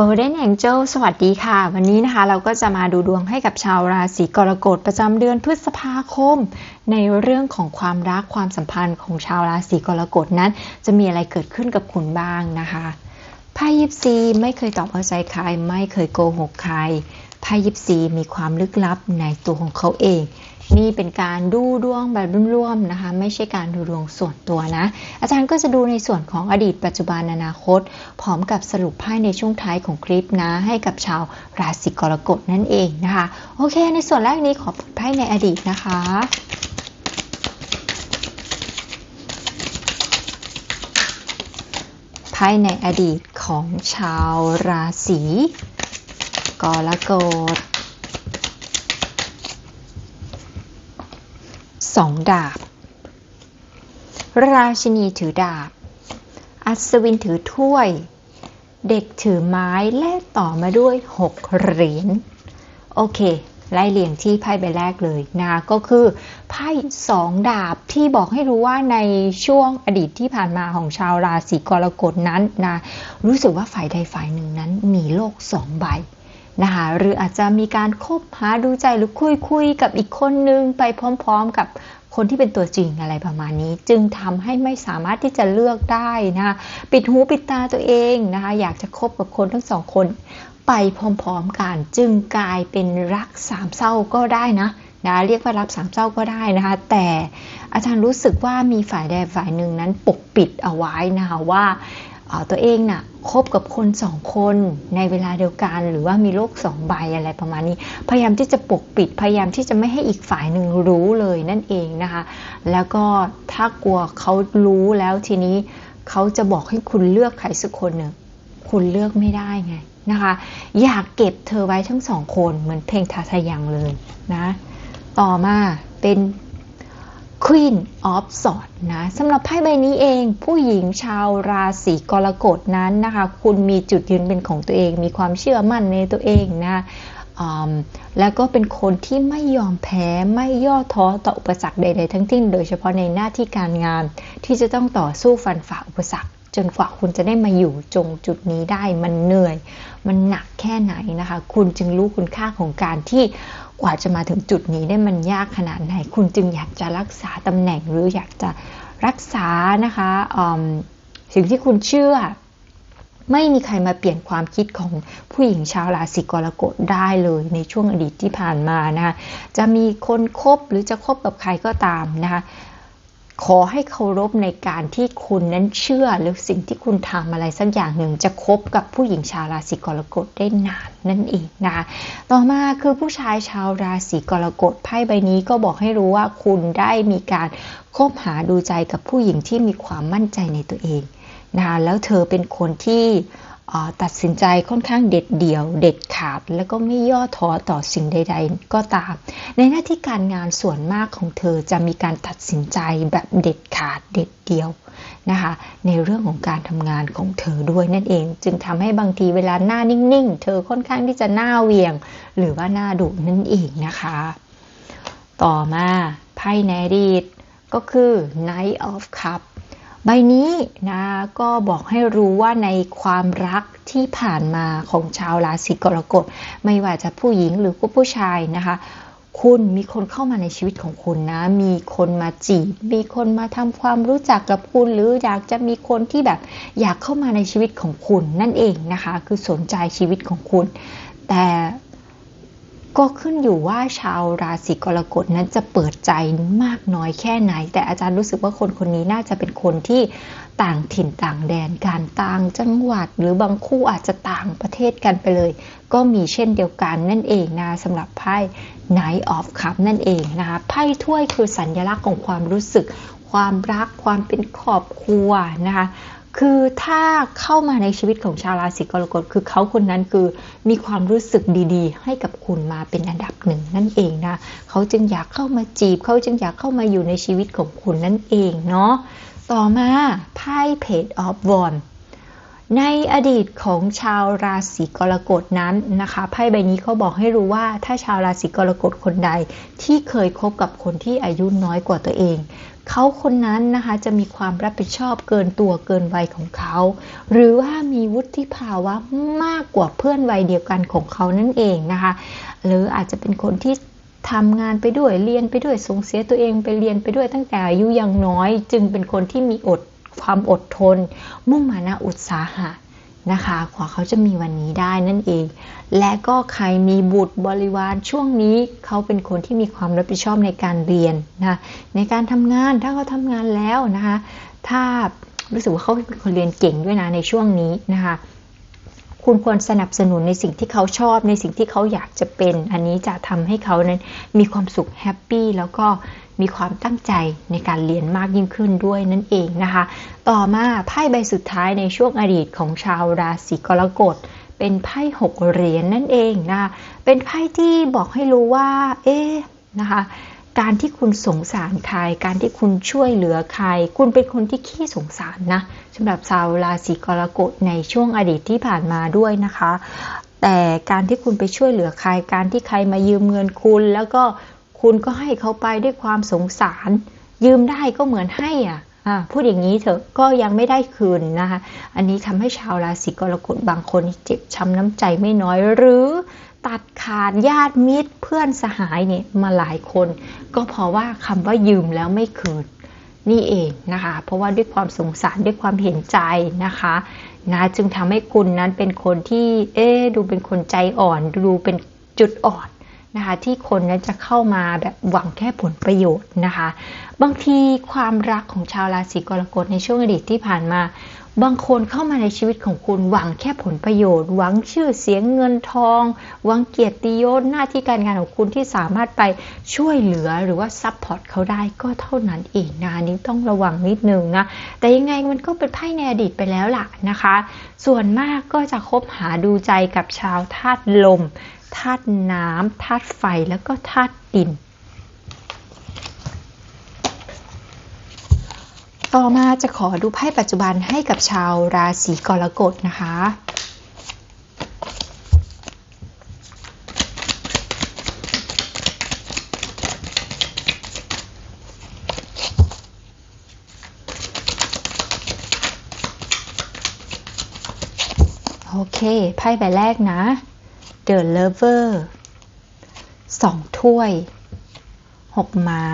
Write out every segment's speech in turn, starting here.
Golden Angel สวัสดีค่ะ วันนี้นะคะเราก็จะมาดูดวงให้กับชาวราศีกรกฎประจำเดือนพฤษภาคม ในเรื่องของความรักความสัมพันธ์ของชาวราศีกรกฎนั้น จะมีอะไรเกิดขึ้นกับคุณบ้างนะคะไพ่ยิปซีไม่เคยตอบเอาใจใคร ไม่เคยโกหกใครไพ่ยิปซีมีความลึกลับในตัวของเขาเอง นี่เป็นการดูดวงแบบร่วมๆนะคะ ไม่ใช่การดูดวงส่วนตัวนะ อาจารย์ก็จะดูในส่วนของอดีตปัจจุบันอนาคต พร้อมกับสรุปไพ่ในช่วงท้ายของคลิปนะ ให้กับชาวราศีกรกฎนั่นเองนะคะ โอเค ในส่วนแรกนี้ขอเปิดไพ่ในอดีตนะคะไพ่ในอดีตของชาวราศีกรกฎ สองดาบ ราชินีถือดาบ อัศวินถือถ้วย เด็กถือไม้และต่อมาด้วยหกเหรียญ โอเค ไล่เรียงที่ไพ่ใบแรกเลยนะก็คือไพ่สองดาบที่บอกให้รู้ว่าในช่วงอดีตที่ผ่านมาของชาวราศีกรกฎนั้นนะรู้สึกว่าฝ่ายใดฝ่ายหนึ่งนั้นมีโลกสองใบ นะคะหรืออาจจะมีการคบหาดูใจหรือคุยคุยกับอีกคนนึงไปพร้อม ๆ กับคนที่เป็นตัวจริงอะไรประมาณนี้ จึงทำให้ไม่สามารถที่จะเลือกได้นะคะปิดหูปิดตาตัวเองนะคะอยากจะคบกับคนทั้งสองคน ไปพร้อมๆกันจึงกลายเป็นรักสามเศร้าก็ได้นะนะเรียกว่ารักสามเศร้าก็ได้นะคะ แต่อาจารย์รู้สึกว่ามีฝ่ายใดฝ่ายหนึ่งนั้นปกปิดเอาไว้นะคะว่า ตัวเองน่ะคบกับคนสองคนในเวลาเดียวกัน หรือว่ามีโลกสองใบอะไรประมาณนี้ พยายามที่จะปกปิดพยายามที่จะไม่ให้อีกฝ่ายหนึ่งรู้เลยนั่นเองนะคะ แล้วก็ถ้ากลัวเขารู้แล้วทีนี้เขาจะบอกให้คุณเลือกใครสักคนหนึ่งคุณเลือกไม่ได้ไงนะคะ อยากเก็บเธอไว้ทั้งสองคนเหมือนเพลงทาทายังเลยนะ ต่อมาเป็น Queen of Swords นะสำหรับไพ่ใบนี้เอง ผู้หญิงชาวราศีกรกฎนั้นนะคะ คุณมีจุดยืนเป็นของตัวเอง มีความเชื่อมั่นในตัวเองนะแล้วก็เป็นคนที่ไม่ยอมแพ้ไม่ย่อท้อต่ออุปสรรคใด ๆ ทั้งสิ้น โดยเฉพาะในหน้าที่การงาน ที่จะต้องต่อสู้ฟันฝ่าอุปสรรค จนกว่าคุณจะได้มาอยู่จงจุดนี้ได้มันเหนื่อย มันหนักแค่ไหนนะคะ คุณจึงรู้คุณค่าของการที่ กว่าจะมาถึงจุดนี้ได้มันยากขนาดไหน คุณจึงอยากจะรักษาตำแหน่งหรืออยากจะรักษานะคะสิ่งที่คุณเชื่อ ไม่มีใครมาเปลี่ยนความคิดของผู้หญิงชาวราศีกรกฎได้เลยในช่วงอดีตที่ผ่านมานะคะจะมีคนคบหรือจะคบกับใครก็ตามนะคะ ขอให้เคารพในการที่คุณนั้นเชื่อหรือสิ่งที่คุณทำอะไรสักอย่างหนึ่งจะคบกับผู้หญิงชาวราศีกรกฎได้นานนั่นเองนะคะต่อมาคือผู้ชายชาวราศีกรกฎไพ่ใบนี้ก็บอกให้รู้ว่าคุณได้มีการคบหาดูใจกับผู้หญิงที่มีความมั่นใจในตัวเองนะคะแล้วเธอเป็นคนที่ ตัดสินใจค่อนข้างเด็ดเดี่ยว เด็ดขาด แล้วก็ไม่ย่อท้อต่อสิ่งใด ๆ ก็ตาม ในหน้าที่การงานส่วนมากของเธอจะมีการตัดสินใจแบบเด็ดขาดเด็ดเดี่ยวนะคะในเรื่องของการทำงานของเธอด้วยนั่นเอง จึงทำให้บางทีเวลาหน้านิ่ง ๆ เธอค่อนข้างที่จะหน้าเวียง หรือว่าหน้าดุนั่นเองนะคะ ต่อมาไพ่ในอดีตก็คือ Knight of Cups ใบนี้นะก็บอกให้รู้ว่าในความรักที่ผ่านมาของชาวราศีกรกฎไม่ว่าจะผู้หญิงหรือผู้ชายนะคะ คุณมีคนเข้ามาในชีวิตของคุณนะ มีคนมาจีบ มีคนมาทำความรู้จักกับคุณ หรืออยากจะมีคนที่แบบอยากเข้ามาในชีวิตของคุณนั่นเองนะคะ คือสนใจชีวิตของคุณ แต่ ก็ขึ้นอยู่ว่าชาวราศีกรกฎนั้นจะเปิดใจมากน้อยแค่ไหน แต่อาจารย์รู้สึกว่าคนคนนี้น่าจะเป็นคนที่ต่างถิ่นต่างแดนการต่างจังหวัด หรือบางคู่อาจจะต่างประเทศกันไปเลย ก็มีเช่นเดียวกันนั่นเองนะสำหรับไพ่ Knight of Cup นั่นเองนะคะไพ่ถ้วยคือสัญลักษณ์ของความรู้สึก ความรักความเป็นครอบครัวนะคะ คือถ้าเข้ามาในชีวิตของชาวราศีกรกฎคือเขาคนนั้นคือมีความรู้สึกดีๆ ให้กับคุณมาเป็นอันดับหนึ่งนั่นเองนะเขาจึงอยากเข้ามาจีบเขาจึงอยากเข้ามาอยู่ในชีวิตของคุณนั่นเองเนาะต่อมาไพ่เพจออฟวอน ในอดีตของชาวราศีกรกฎนั้นนะคะไพ่ใบนี้เขาบอกให้รู้ว่าถ้าชาวราศีกรกฎคนใดที่เคยคบกับคนที่อายุน้อยกว่าตัวเองเขาคนนั้นนะคะจะมีความรับผิดชอบเกินตัวเกินวัยของเขา หรือว่ามีวุฒิภาวะมากกว่าเพื่อนวัยเดียวกันของเขานั่นเองนะคะ หรืออาจจะเป็นคนที่ทำงานไปด้วยเรียนไปด้วยส่งเสียตัวเองไปเรียนไปด้วยตั้งแต่อายุยังน้อย จึงเป็นคนที่มีอด ความอดทน มุ่งมานะอุตสาหะนะคะกว่าเขาจะมีวันนี้ได้นั่นเอง และก็ใครมีบุตรบริวารช่วงนี้เขาเป็นคนที่มีความรับผิดชอบในการเรียนนะในการทำงานถ้าเขาทำงานแล้วนะคะ ถ้ารู้สึกว่าเขาเป็นคนเรียนเก่งด้วยนะในช่วงนี้นะคะ คุณควรสนับสนุนในสิ่งที่เขาชอบ ในสิ่งที่เขาอยากจะเป็น อันนี้จะทำให้เขานั้นมีความสุขแฮปปี้แล้วก็มีความตั้งใจในการเรียนมากยิ่งขึ้นด้วยนั่นเองนะคะ ต่อมาไพ่ใบสุดท้ายในช่วงอดีตของชาวราศีกรกฎเป็นไพ่หกเหรียญนนั่นเองนะ เป็นไพ่ที่บอกให้รู้ว่า เอ๊นะคะ การที่คุณสงสารใคร การที่คุณช่วยเหลือใคร คุณเป็นคนที่ขี้สงสารนะสำหรับชาวราศีกรกฎในช่วงอดีตที่ผ่านมาด้วยนะคะ แต่การที่คุณไปช่วยเหลือใคร การที่ใครมายืมเงินคุณ แล้วก็คุณก็ให้เขาไปด้วยความสงสาร ยืมได้ก็เหมือนให้อะ พูดอย่างนี้เถอะก็ยังไม่ได้คืนนะคะ อันนี้ทำให้ชาวราศีกรกฎบางคนเจ็บช้ำน้ำใจไม่น้อยหรือตัดขาดญาติมิตรเพื่อนสหายเนี่ยมาหลายคน ก็เพราะว่าคำว่ายืมแล้วไม่คืนนี่เองนะคะ เพราะว่าด้วยความสงสารด้วยความเห็นใจนะคะนะจึงทำให้คุณนั้นเป็นคนที่เอ๊ดูเป็นคนใจอ่อน ดูเป็นจุดอ่อน นะคะที่คนนั้นจะเข้ามาแบบหวังแค่ผลประโยชน์นะคะ บางทีความรักของชาวราศีกรกฎในช่วงอดีตที่ผ่านมา บางคนเข้ามาในชีวิตของคุณหวังแค่ผลประโยชน์ หวังชื่อเสียงเงินทอง หวังเกียรติยศหน้าที่การงานของคุณที่สามารถไปช่วยเหลือหรือว่าซัพพอร์ตเขาได้ก็เท่านั้นเองนะนี้ต้องระวังนิดนึงนะ แต่ยังไงมันก็เป็นไพ่ในอดีตไปแล้วล่ะนะคะ ส่วนมากก็จะคบหาดูใจกับชาวธาตุลมธาตุน้ำธาตุไฟแล้วก็ธาตุดิน ต่อมาจะขอดูไพ่ปัจจุบันให้กับชาวราศีกรกฎนะคะ โอเค ไพ่ใบแรกนะ The Lover สองถ้วยหกไม้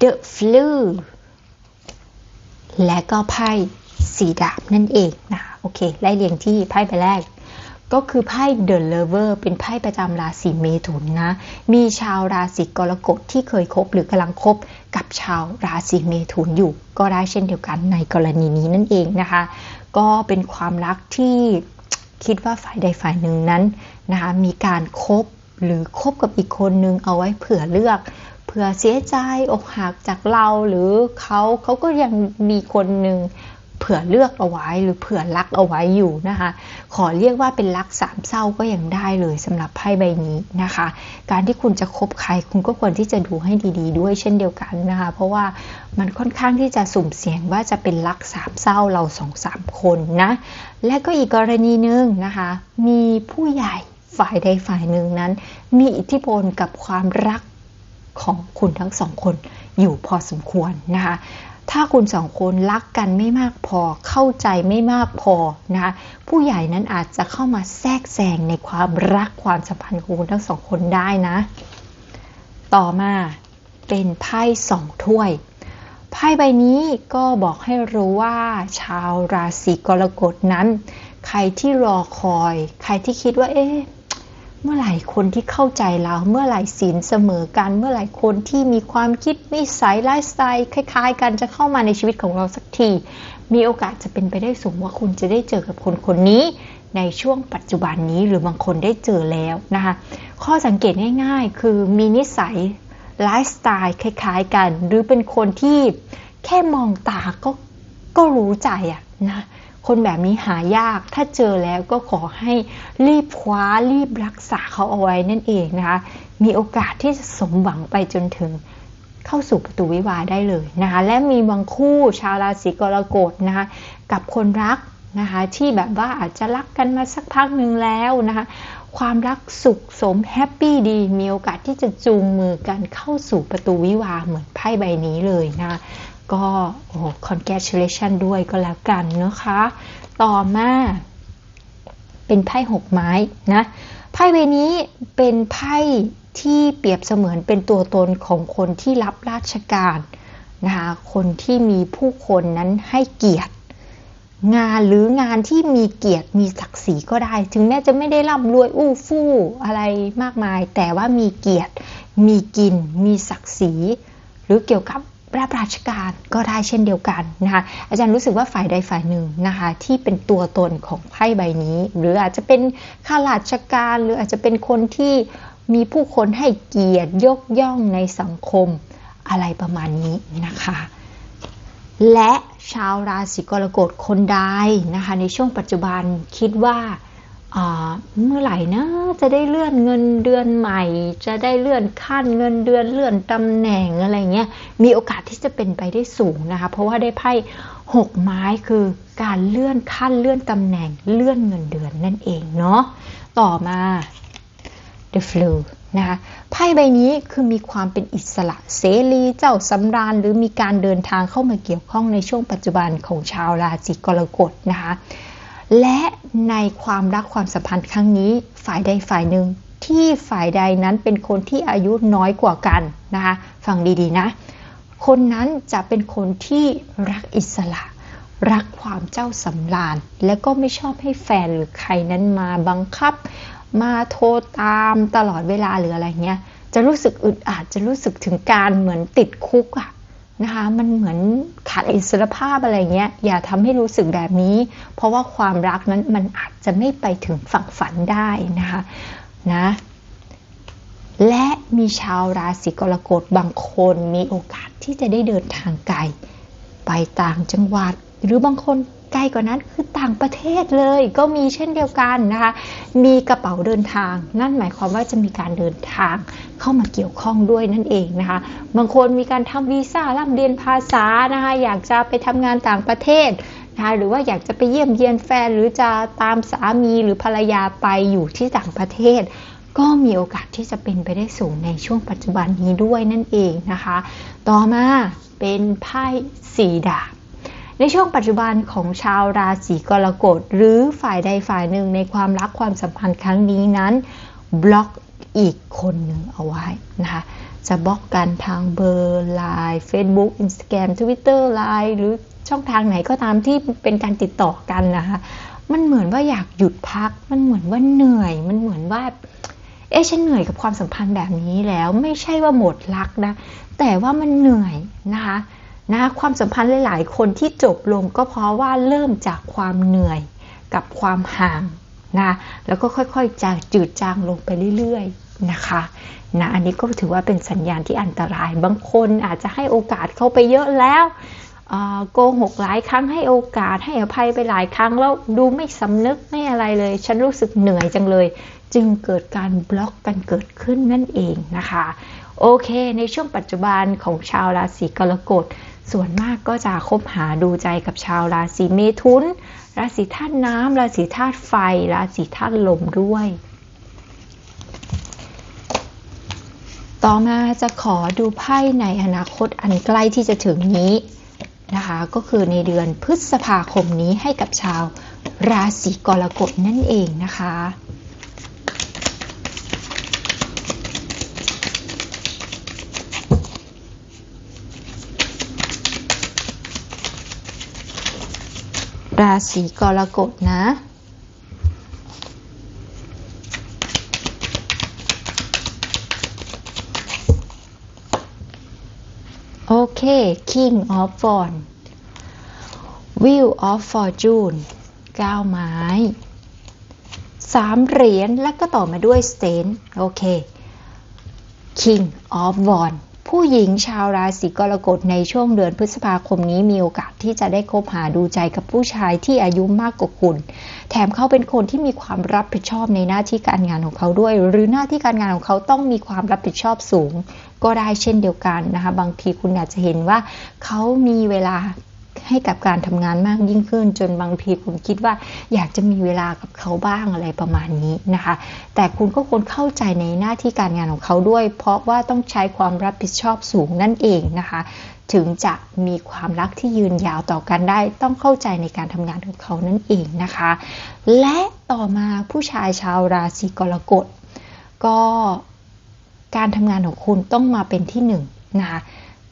The Flue และก็ไพ่สีดาบนั่นเองนะโอเคไล่เรียงที่ไพ่ใบแรก ก็คือไพ่ The Lover เป็นไพ่ประจำราศีเมถุนนะ มีชาวราศีกรกฎที่เคยคบหรือกำลังคบกับชาวราศีเมถุนอยู่ ก็ได้เช่นเดียวกันในกรณีนี้นั่นเองนะคะ ก็เป็นความรักที่คิดว่าฝ่ายใดฝ่ายหนึ่งนั้นนะคะมีการคบหรือคบกับอีกคนนึงเอาไว้เผื่อเลือก ผื่อเสียใจอกหักจากเราหรือเขาเขาก็ยังมีคนหนึ่งเผื่อเลือกเอาไว้หรือเผื่อรักเอาไว้อยู่นะคะ ขอเรียกว่าเป็นรักสามเศร้าก็ยังได้เลยสำหรับไพ่ใบนี้นะคะ การที่คุณจะคบใครคุณก็ควรที่จะดูให้ดีๆด้วยเช่นเดียวกันนะคะ เพราะว่ามันค่อนข้างที่จะสุ่มเสี่ยงว่าจะเป็นรักสามเศร้าเราสองสามคนนะ และก็อีกกรณีหนึ่งนะคะ มีผู้ใหญ่ฝ่ายใดฝ่ายหนึ่งนั้น มีอิทธิพลกับความรัก ของคุณทั้งสองคนอยู่พอสมควรนะคะถ้าคุณสองคนรักกันไม่มากพอเข้าใจไม่มากพอนะคะผู้ใหญ่นั้นอาจจะเข้ามาแทรกแซงในความรักความสัมพันธ์ของคุณทั้งสองคนได้นะ ต่อมาเป็นไพ่สองถ้วยไพ่ใบนี้ก็บอกให้รู้ว่าชาวราศีกรกฎนั้น ใครที่รอคอย ใครที่คิดว่า เอ๊ะ เมื่อไหร่คนที่เข้าใจเราเมื่อไหร่ศีลเสมอกัน เมื่อไหร่คนที่มีความคิดนิสัยไลฟ์สไตล์คล้าย ๆ กันจะเข้ามาในชีวิตของเราสักที มีโอกาสจะเป็นไปได้สูงว่าคุณจะได้เจอกับคนคนนี้ในช่วงปัจจุบันนี้หรือบางคนได้เจอแล้วนะคะ ข้อสังเกตง่าย ๆ คือมีนิสัยไลฟ์สไตล์คล้าย ๆ กัน หรือเป็นคนที่แค่มองตาก็ก็รู้ใจอะนะ คนแบบนี้หายาก ถ้าเจอแล้วก็ขอให้รีบคว้ารีบรักษาเขาเอาไว้นั่นเองนะคะ มีโอกาสที่จะสมหวังไปจนถึงเข้าสู่ประตูวิวาได้เลยนะคะ และมีบางคู่ชาวราศีกรกฎนะคะ กับคนรักนะคะที่แบบว่าอาจจะรักกันมาสักพักหนึ่งแล้วนะคะความรักสุขสมแฮปปี้ดี มีโอกาสที่จะจูงมือกันเข้าสู่ประตูวิวาเหมือนไพ่ใบนี้เลยนะ ก็โอ้ congratulation ด้วยก็แล้วกันนะคะ ต่อมา เป็นไพ่หกไม้นะ ไพ่ใบนี้เป็นไพ่ที่เปรียบเสมือนเป็นตัวตนของคนที่รับราชการนะคะคนที่มีผู้คนนั้นให้เกียรติ งานหรืองานที่มีเกียรติมีศักดิ์ศรีก็ได้ ถึงแม้จะไม่ได้ร่ำรวยอู้ฟู่อะไรมากมาย แต่ว่ามีเกียรติ มีกิน มีศักดิ์ศรี หรือเกี่ยวกับ รับราชการก็ได้เช่นเดียวกันนะคะอาจารย์รู้สึกว่าฝ่ายใดฝ่ายหนึ่งนะคะที่เป็นตัวตนของไพ่ใบนี้ หรืออาจจะเป็นข้าราชการหรืออาจจะเป็นคนที่มีผู้คนให้เกียรติยกย่องในสังคมอะไรประมาณนี้นะคะ และชาวราศีกรกฎคนใดนะคะในช่วงปัจจุบันคิดว่า เมื่อไหร่นะจะได้เลื่อนเงินเดือนใหม่ จะได้เลื่อนขั้นเงินเดือนเลื่อนตำแหน่งอะไรเงี้ยมีโอกาสที่จะเป็นไปได้สูงนะคะ เพราะว่าได้ไพ่หกไม้คือการเลื่อนขั้นเลื่อนตำแหน่งเลื่อนเงินเดือนนั่นเองเนาะต่อมา the flu นะคะไพ่ใบนี้คือมีความเป็นอิสระเสรีเจ้าสำราญ หรือมีการเดินทางเข้ามาเกี่ยวข้องในช่วงปัจจุบันของชาวราศีกรกฎนะคะ และในความรักความสัมพันธ์ครั้งนี้ฝ่ายใดฝ่ายหนึ่งที่ฝ่ายใดนั้นเป็นคนที่อายุน้อยกว่ากันนะคะฟังดีๆนะ คนนั้นจะเป็นคนที่รักอิสระ รักความเจ้าสำราญ และก็ไม่ชอบให้แฟนหรือใครนั้นมาบังคับ มาโทรตามตลอดเวลาหรืออะไรเงี้ยจะรู้สึกอึดอัดจะรู้สึกถึงการเหมือนติดคุกอะ นะคะ มันเหมือนขาดอิสรภาพอะไรเงี้ย อย่าทำให้รู้สึกแบบนี้ เพราะว่าความรักนั้นมันอาจจะไม่ไปถึงฝั่งฝันได้นะคะนะและมีชาวราศีกรกฎบางคนมีโอกาสที่จะได้เดินทางไกล ไปต่างจังหวัด หรือบางคน กลกว่านั้นคือต่างประเทศเลยก็มีเช่นเดียวกันนะคะ มีกระเป๋าเดินทาง นั่นหมายความว่าจะมีการเดินทางเข้ามาเกี่ยวข้องด้วยนั่นเองนะคะ บางคนมีการทำวีซ่าร่ำเรียนภาษานะคะ อยากจะไปทำงานต่างประเทศนะคะหรือว่าอยากจะไปเยี่ยมเยียนแฟนหรือจะตามสามีหรือภรรยาไปอยู่ที่ต่างประเทศ ก็มีโอกาสที่จะเป็นไปได้สูงในช่วงปัจจุบันนี้ด้วยนั่นเองนะคะ ต่อมาเป็นไพ่สีดาบ ในช่วงปัจจุบันของชาวราศีกรกฎหรือฝ่ายใดฝ่ายหนึ่งในความรักความสัมพันธ์ครั้งนี้นั้นบล็อกอีกคนหนึ่งเอาไว้นะคะจะบล็อกกันทางเบอร์ไลน์ Facebook Instagram Twitter ไลน์หรือช่องทางไหนก็ตามที่เป็นการติดต่อกันนะคะมันเหมือนว่าอยากหยุดพัก มันเหมือนว่าเหนื่อย มันเหมือนว่า เอ๊ะฉันเหนื่อยกับความสัมพันธ์แบบนี้แล้ว ไม่ใช่ว่าหมดรักนะ แต่ว่ามันเหนื่อยนะคะ นะความสัมพันธ์หลาย ๆ คนที่จบลงก็เพราะว่าเริ่มจากความเหนื่อยกับความห่างนะแล้วก็ค่อยๆจางจืดจางลงไปเรื่อยๆนะคะนะอันนี้ก็ถือว่าเป็นสัญญาณที่อันตราย บางคนอาจจะให้โอกาสเข้าไปเยอะแล้วโกหกหลายครั้งให้โอกาสให้อภัยไปหลายครั้งแล้วดูไม่สำนึกไม่อะไรเลย ฉันรู้สึกเหนื่อยจังเลย จึงเกิดการบล็อกกันเกิดขึ้นนั่นเองนะคะ โอเค ในช่วงปัจจุบันของชาวราศีกรกฎ ส่วนมากก็จะคบหาดูใจกับชาวราศีเมถุน ราศีธาตุน้ำราศีธาตุไฟ ราศีธาตุลมด้วย ต่อมาจะขอดูไพ่ในอนาคตอันใกล้ที่จะถึงนี้นะคะก็คือในเดือนพฤษภาคมนี้ให้กับชาวราศีกรกฎนั่นเองนะคะ ราศีกรกฎนะ โอเค King of Wands Wheel of Fortune 9 ไม้ 3 เหรียญ แล้วก็ต่อมาด้วย Stain โอเค King of Wands ผู้หญิงชาวราศีกรกฎในช่วงเดือนพฤษภาคมนี้มีโอกาสที่จะได้คบหาดูใจกับผู้ชายที่อายุมากกว่าคุณ แถมเขาเป็นคนที่มีความรับผิดชอบในหน้าที่การงานของเขาด้วย หรือหน้าที่การงานของเขาต้องมีความรับผิดชอบสูง ก็ได้เช่นเดียวกันนะคะ บางทีคุณอาจจะเห็นว่าเขามีเวลา ให้กับการทำงานมากยิ่งขึ้น จนบางทีคุณคิดว่าอยากจะมีเวลากับเขาบ้างอะไรประมาณนี้นะคะ แต่คุณก็ควรเข้าใจในหน้าที่การงานของเขาด้วย เพราะว่าต้องใช้ความรับผิดชอบสูงนั่นเองนะคะ ถึงจะมีความรักที่ยืนยาวต่อกันได้ ต้องเข้าใจในการทำงานของเขานั่นเองนะคะ และต่อมาผู้ชายชาวราศีกรกฎก็การทำงานของคุณต้องมาเป็นที่หนึ่งนะคะ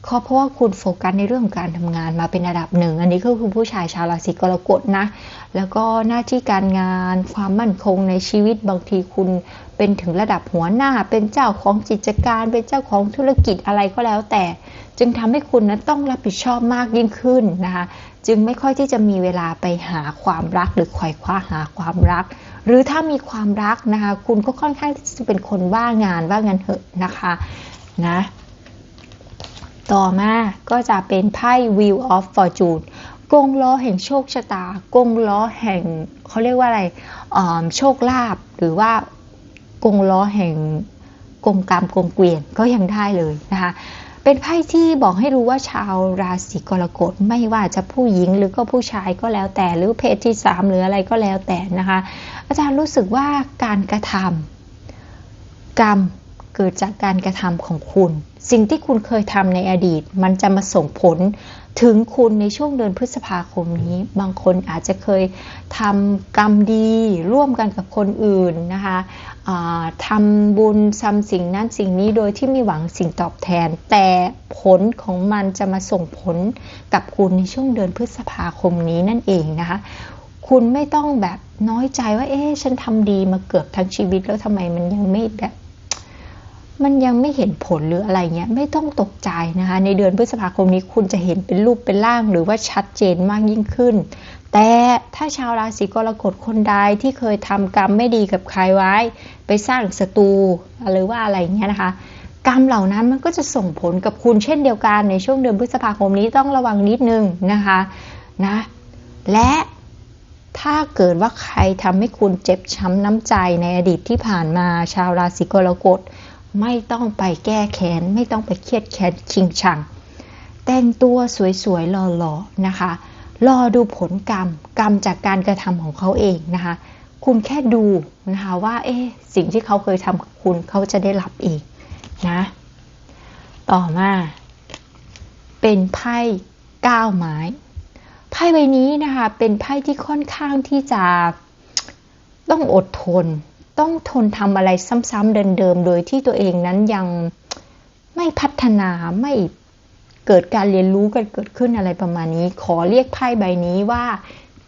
เพราะว่าคุณโฟกัสในเรื่องของการทำงานมาเป็นระดับหนึ่ง อันนี้ก็คือผู้ชายชาวราศีกรกฎนะ แล้วก็หน้าที่การงานความมั่นคงในชีวิตบางทีคุณเป็นถึงระดับหัวหน้า เป็นเจ้าของกิจการ เป็นเจ้าของธุรกิจอะไรก็แล้วแต่ จึงทำให้คุณนั้นต้องรับผิดชอบมากยิ่งขึ้นนะคะจึงไม่ค่อยที่จะมีเวลาไปหาความรักหรือคอยคว้าหาความรัก หรือถ้ามีความรักนะคะ คุณก็ค่อนข้างที่จะเป็นคนว่างานว่างานเหอะนะคะนะ ต่อมาก็จะเป็นไพ่ Wheel of Fortune กงล้อแห่งโชคชะตา กงล้อแห่งเขาเรียกว่าอะไรโชคลาภหรือว่ากงล้อแห่งกงกรรมกงเกวียนก็ยังได้เลยนะคะเป็นไพ่ที่บอกให้รู้ว่าชาวราศีกรกฎไม่ว่าจะผู้หญิงหรือก็ผู้ชายก็แล้วแต่ หรือเพศที่สามหรืออะไรก็แล้วแต่นะคะ อาจารย์รู้สึกว่าการกระทำกรรม เกิดจากการกระทำของคุณ สิ่งที่คุณเคยทำในอดีต มันจะมาส่งผลถึงคุณในช่วงเดือนพฤษภาคมนี้ บางคนอาจจะเคยทำกรรมดีร่วมกันกับคนอื่นนะคะทำบุญทำสิ่งนั้นสิ่งนี้โดยที่ไม่หวังสิ่งตอบแทน แต่ผลของมันจะมาส่งผลกับคุณในช่วงเดือนพฤษภาคมนี้นั่นเองนะคะคุณไม่ต้องแบบน้อยใจว่า เอ๊ะ ฉันทำดีมาเกือบทั้งชีวิตแล้วทำไมมันยังไม่แบบ มันยังไม่เห็นผลหรืออะไรเงี้ยไม่ต้องตกใจนะคะ ในเดือนพฤษภาคมนี้คุณจะเห็นเป็นรูปเป็นร่างหรือว่าชัดเจนมากยิ่งขึ้น แต่ถ้าชาวราศีกรกฎคนใดที่เคยทำกรรมไม่ดีกับใครไว้ ไปสร้างศัตรูหรือว่าอะไรเงี้ยนะคะ กรรมเหล่านั้นมันก็จะส่งผลกับคุณเช่นเดียวกันในช่วงเดือนพฤษภาคมนี้ต้องระวังนิดนึงนะคะนะและถ้าเกิดว่าใครทำให้คุณเจ็บช้ำน้ำใจในอดีตที่ผ่านมาชาวราศีกรกฎ ไม่ต้องไปแก้แค้น ไม่ต้องไปเครียดแค้นชิงชัง แต่งตัวสวยๆหล่อๆนะคะ รอดูผลกรรมกรรมจากการกระทำของเขาเองนะคะ คุณแค่ดูนะคะว่า เอ๊สิ่งที่เขาเคยทำกับคุณเขาจะได้รับเองนะ ต่อมา เป็นไพ่ก้าวไม้ ไพ่ใบนี้นะคะ เป็นไพ่ที่ค่อนข้างที่จะต้องอดทน ต้องทนทำอะไรซ้ำๆเดิมๆ โดยที่ตัวเองนั้นยังไม่พัฒนาไม่เกิดการเรียนรู้กันเกิดขึ้นอะไรประมาณนี้ ขอเรียกไพ่ใบนี้ว่า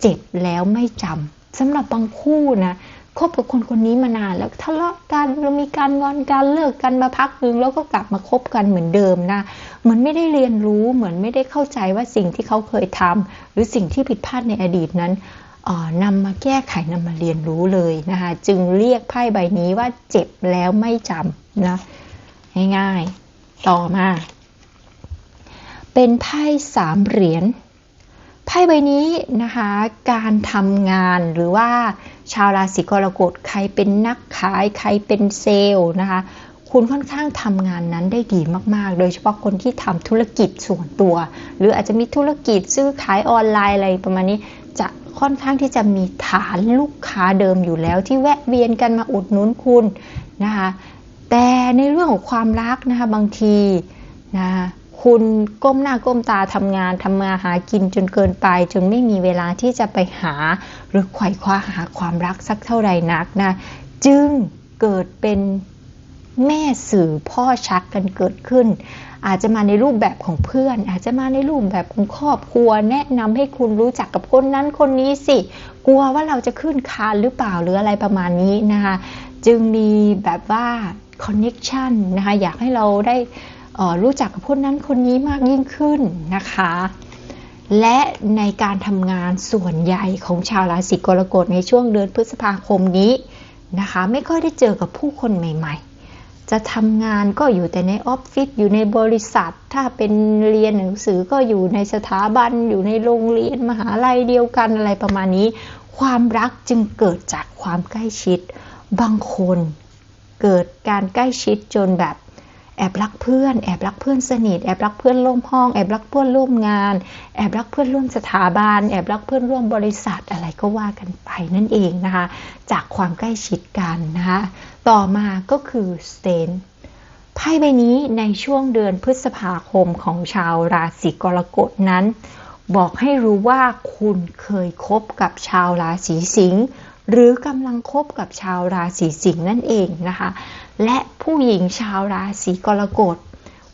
เจ็บแล้วไม่จำสำหรับบางคู่นะคบกับคนคนนี้มานานแล้วทะเลาะกันเรามีการงอนกันเลิกกันมาพักนึงแล้วก็กลับมาคบกันเหมือนเดิมนะเหมือนไม่ได้เรียนรู้เหมือนไม่ได้เข้าใจว่าสิ่งที่เขาเคยทำหรือสิ่งที่ผิดพลาดในอดีตนั้น นำมาแก้ไขนำมาเรียนรู้เลยนะคะ จึงเรียกไพ่ใบนี้ว่าเจ็บแล้วไม่จำนะง่ายๆ ต่อมา เป็นไพ่สามเหรียญไพ่ใบนี้นะคะ การทำงานหรือว่าชาวราศีกรกฎใครเป็นนักขายใครเป็นเซลล์นะคะ คุณค่อนข้างทำงานนั้นได้ดีมาก ๆ โดยเฉพาะคนที่ทำธุรกิจส่วนตัว หรืออาจจะมีธุรกิจซื้อขายออนไลน์อะไรประมาณนี้ ค่อนข้างที่จะมีฐานลูกค้าเดิมอยู่แล้ว ที่แวะเวียนกันมาอุดหนุนคุณนะคะแต่ในเรื่องของความรักนะคะบางทีนะคุณก้มหน้าก้มตาทำงานทำมาหากินจนเกินไป จนไม่มีเวลาที่จะไปหาหรือไขว่คว้าหาความรักสักเท่าไหร่นักนะจึงเกิดเป็นแม่สื่อพ่อชักกันเกิดขึ้น อาจจะมาในรูปแบบของเพื่อน อาจจะมาในรูปแบบของครอบครัว แนะนำให้คุณรู้จักกับคนนั้นคนนี้สิ กลัวว่าเราจะขึ้นคานหรือเปล่าหรืออะไรประมาณนี้นะคะจึงมีแบบว่าคอนเน็ชันนะคะอยากให้เราได้รู้จักกับคนนั้นคนนี้มากยิ่งขึ้นนะคะ และในการทำงานส่วนใหญ่ของชาวราศีกรกฎในช่วงเดือนพฤษภาคมนี้นะคะ ไม่ค่อยได้เจอกับผู้คนใหม่ ๆ จะทำงานก็อยู่แต่ในออฟฟิศอยู่ในบริษัท ถ้าเป็นเรียนหนังสือก็อยู่ในสถาบัน อยู่ในโรงเรียนมหาลัยเดียวกันอะไรประมาณนี้ ความรักจึงเกิดจากความใกล้ชิด บางคนเกิดการใกล้ชิดจนแบบแอบรักเพื่อน แอบรักเพื่อนสนิท แอบรักเพื่อนร่วมห้อง แอบรักเพื่อนร่วมงาน แอบรักเพื่อนร่วมสถาบัน แอบรักเพื่อนร่วมบริษัทอะไรก็ว่ากันไปนั่นเองนะคะ จากความใกล้ชิดกันนะคะ ต่อมาก็คือสเตนไพ่ใบนี้ในช่วงเดือนพฤษภาคมของชาวราศีกรกฎนั้น บอกให้รู้ว่าคุณเคยคบกับชาวราศีสิงห์หรือกำลังคบกับชาวราศีสิงห์นั่นเองนะคะ และผู้หญิงชาวราศีกรกฎ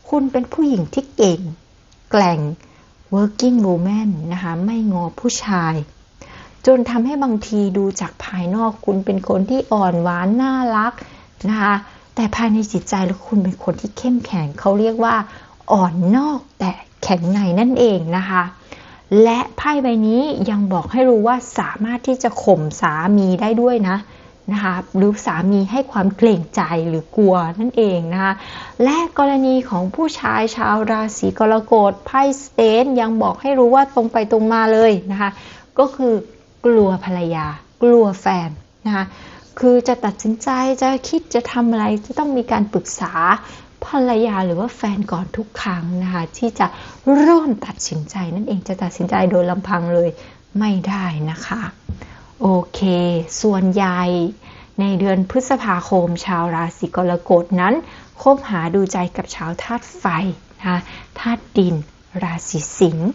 คุณเป็นผู้หญิงที่เก่ง แกล่ง working woman นะคะ ไม่งอผู้ชาย จนทำให้บางทีดูจากภายนอกคุณเป็นคนที่อ่อนหวานน่ารักนะคะแต่ภายในจิตใจแล้วคุณเป็นคนที่เข้มแข็งเขาเรียกว่าอ่อนนอกแต่แข็งในนั่นเองนะคะ และไพ่ใบนี้ยังบอกให้รู้ว่าสามารถที่จะข่มสามีได้ด้วยนะนะคะหรือสามีให้ความเกรงใจหรือกลัวนั่นเองนะคะและกรณีของผู้ชายชาวราศีกรกฎไพ่สเตนยังบอกให้รู้ว่าตรงไปตรงมาเลยนะคะก็คือ กลัวภรรยา กลัวแฟนนะคะคือจะตัดสินใจจะคิดจะทำอะไรจะต้องมีการปรึกษาภรรยาหรือว่าแฟนก่อนทุกครั้งนะคะที่จะร่วมตัดสินใจนั่นเองจะตัดสินใจโดยลำพังเลยไม่ได้นะคะ โอเค ส่วนใหญ่ในเดือนพฤษภาคมชาวราศีกรกฎนั้นคบหาดูใจกับชาวธาตุไฟนะคะธาตุดิน ราศีสิงห์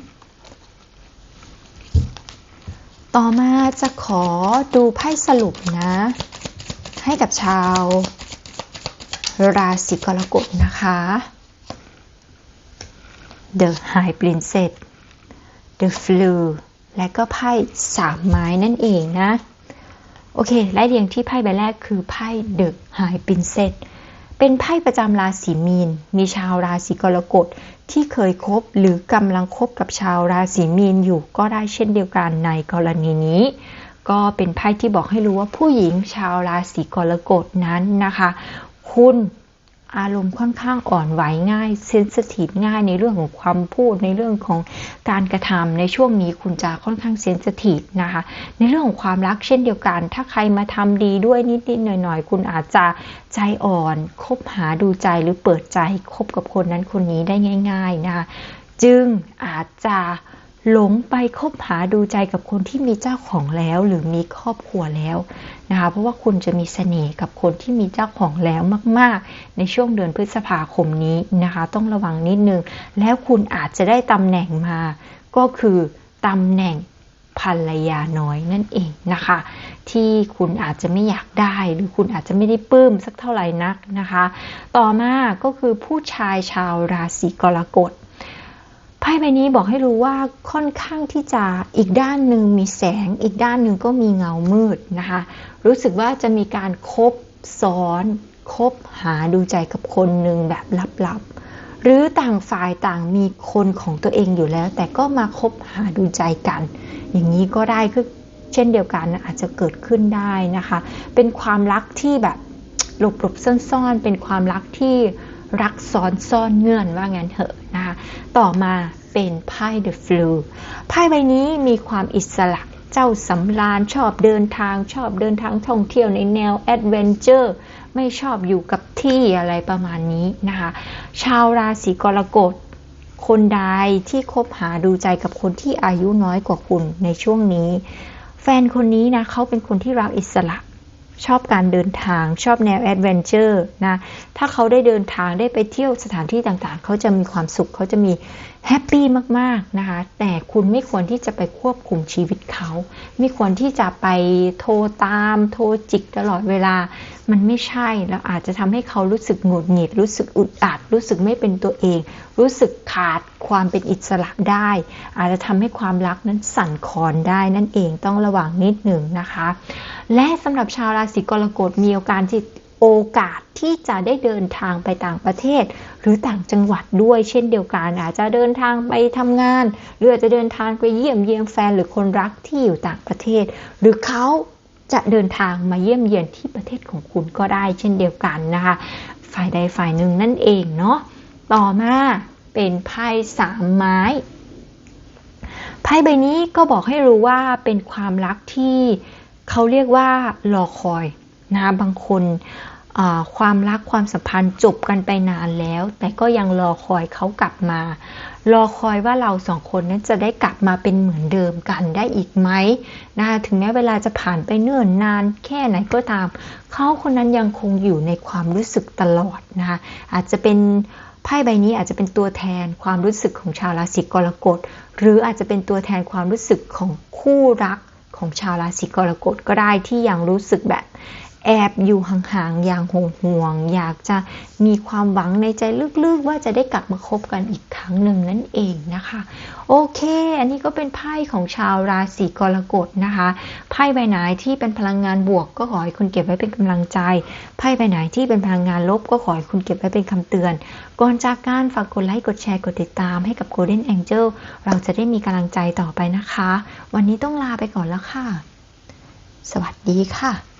ต่อมาจะขอดูไพ่สรุปนะ ให้กับชาว ราศีกรกฎนะคะ The High Princess The Flu และก็ไพ่สามไม้นั่นเองนะ โอเคไล่เรียงที่ไพ่ใบแรกคือไพ่ The High Princess เป็นไพ่ประจำราศีมีน มีชาวราศีกรกฎที่เคยคบหรือกำลังคบกับชาวราศีมีนอยู่ก็ได้เช่นเดียวกันในกรณีนี้ ก็เป็นไพ่ที่บอกให้รู้ว่าผู้หญิงชาวราศีกรกฎนั้นนะคะ คุณ อารมณ์ค่อนข้างอ่อนไหวง่ายเซนสทีฟง่ายในเรื่องของความพูดในเรื่องของการกระทำในช่วงนี้คุณจะค่อนข้างเซนสทีฟนะคะ ในเรื่องของความรักเช่นเดียวกัน ถ้าใครมาทำดีด้วยนิดๆหน่อยๆ คุณอาจจะใจอ่อนคบหาดูใจหรือเปิดใจคบกับคนนั้นคนนี้ได้ง่าย ๆนะคะ จึงอาจจะหลงไปคบหาดูใจกับคนที่มีเจ้าของแล้ว หรือมีครอบครัวแล้ว นะคะเพราะว่าคุณจะมีเสน่ห์กับคนที่มีเจ้าของแล้วมาก ๆ ในช่วงเดือนพฤษภาคมนี้นะคะ ต้องระวังนิดนึง แล้วคุณอาจจะได้ตำแหน่งมา ก็คือตำแหน่งภรรยาน้อยนั่นเองนะคะ ที่คุณอาจจะไม่อยากได้หรือคุณอาจจะไม่ได้ปลื้มสักเท่าไหร่นักนะคะ ต่อมาก็คือผู้ชายชาวราศีกรกฎ ไพ่ใบนี้บอกให้รู้ว่าค่อนข้างที่จะอีกด้านหนึ่งมีแสง อีกด้านหนึ่งก็มีเงามืดนะคะ รู้สึกว่าจะมีการคบซ้อนคบหาดูใจกับคนหนึ่งแบบลับๆ หรือต่างฝ่ายต่างมีคนของตัวเองอยู่แล้ว แต่ก็มาคบหาดูใจกัน อย่างนี้ก็ได้คือเช่นเดียวกันอาจจะเกิดขึ้นได้นะคะ เป็นความรักที่แบบหลบๆซ่อนๆ เป็นความรักที่รักซ้อนซ่อนเงื่อนว่างั้นเถอะนะคะ ต่อมาเป็นไพ่ The Flu ไพ่ใบนี้มีความอิสระเจ้าสำราญชอบเดินทางชอบเดินทางท่องเที่ยวในแนวแอดเวนเจอร์ไม่ชอบอยู่กับที่อะไรประมาณนี้นะคะ ชาวราศีกรกฎคนใดที่คบหาดูใจกับคนที่อายุน้อยกว่าคุณในช่วงนี้ แฟนคนนี้นะเขาเป็นคนที่รักอิสระ ชอบการเดินทางชอบแนวแอดเวนเจอร์นะ ถ้าเขาได้เดินทางได้ไปเที่ยวสถานที่ต่างๆ เขาจะมีความสุขเขาจะมีแฮปปี้มากๆนะคะ แต่คุณไม่ควรที่จะไปควบคุมชีวิตเขา ไม่ควรที่จะไปโทรตาม โทรจิกตลอดเวลา มันไม่ใช่ แล้วอาจจะทำให้เขารู้สึกหงุดหงิด รู้สึกอึดอัด รู้สึกไม่เป็นตัวเอง รู้สึกขาดความเป็นอิสระได้ อาจจะทำให้ความรักนั้นสั่นคลอนได้นั่นเองต้องระวังนิดหนึ่งนะคะ และสำหรับชาวราศีกรกฎมีโอกาสที่โอกาสที่จะได้เดินทางไปต่างประเทศ หรือต่างจังหวัดด้วยเช่นเดียวกันอาจจะเดินทางไปทำงาน หรืออาจจะเดินทางไปเยี่ยมเยียนแฟนหรือคนรักที่อยู่ต่างประเทศ หรือเขาจะเดินทางมาเยี่ยมเยียนที่ประเทศของคุณก็ได้เช่นเดียวกันนะคะ ฝ่ายใดฝ่ายหนึ่งนั่นเองเนาะต่อมาเป็นไพ่สามไม้ไพ่ใบนี้ก็บอกให้รู้ว่าเป็นความรักที่ เขาเรียกว่ารอคอยนะบางคนความรักความสัมพันธ์จบกันไปนานแล้ว แต่ก็ยังรอคอยเขากลับมา รอคอยว่าเราสองคนนั้นจะได้กลับมาเป็นเหมือนเดิมกันได้อีกไหมนะคะถึงแม้เวลาจะผ่านไปเนิ่นนานแค่ไหนก็ตาม เขาคนนั้นยังคงอยู่ในความรู้สึกตลอดนะคะอาจจะเป็นไพ่ใบนี้อาจจะเป็นตัวแทนความรู้สึกของชาวราศีกรกฎหรืออาจจะเป็นตัวแทนความรู้สึกของคู่รัก ของชาวราศีกรกฎก็ได้ที่ยังรู้สึกแบบ แอบอยู่ห่างๆอย่างห่วงๆอยากจะมีความหวังในใจลึกๆ ว่าจะได้กลับมาคบกันอีกครั้งหนึ่งนั่นเองนะคะ โอเค อันนี้ก็เป็นไพ่ของชาวราศีกรกฎนะคะไพ่ใบไหนที่เป็นพลังงานบวกก็ขอให้คุณเก็บไว้เป็นกำลังใจไพ่ใบไหนที่เป็นพลังงานลบก็ขอให้คุณเก็บไว้เป็นคำเตือน ก่อนจากการฝากกดไลค์กดแชร์กดติดตามให้กับ Golden Angel เราจะได้มีกำลังใจต่อไปนะคะ วันนี้ต้องลาไปก่อนแล้วค่ะ สวัสดีค่ะ